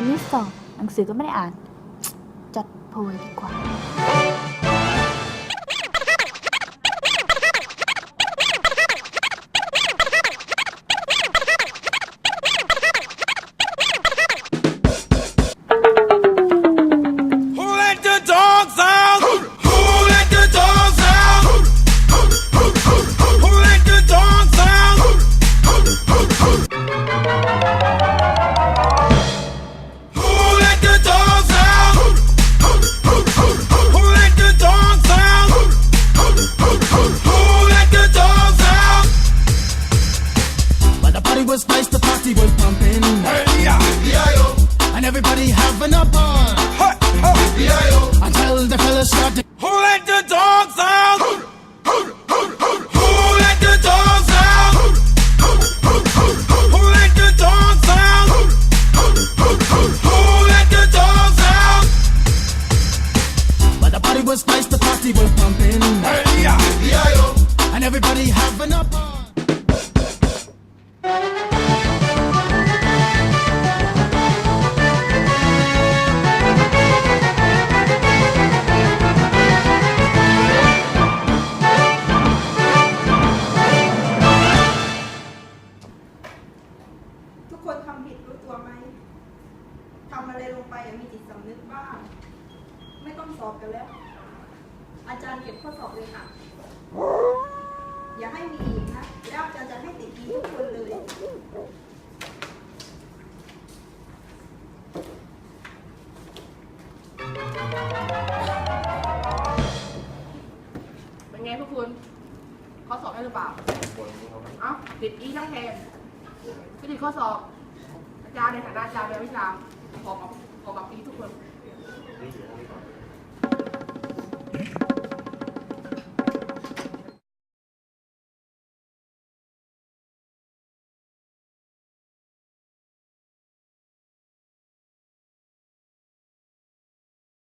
วันนี้สอบหนังสือก็ไม่ได้อ่าน จัดโพยดีกว่า party was nice, the party was pumping. Hey, yeah. And everybody having a ball. Hey, hey. Until the fellas started. Who let the dogs out? Who let the dogs out? Who let the dogs out? Who let the dogs out? But the party was nice, the party was pumping. อะไรลงไปอะมีจิตสำนึกบ้างไม่ต้องสอบกันแล้ว อาจารย์เก็บข้อสอบเลยค่ะ อย่าให้มีอีกนะแล้วอาจารย์จะให้ติดดีทุกคนเลยเป็นไงพวกคุณข้อสอบได้หรือเปล่าเอ้าติดอีทั้งแทนไม่ติดข้อสอบอา จารย์ในฐานะอาจารย์เป็นวิชาขอมา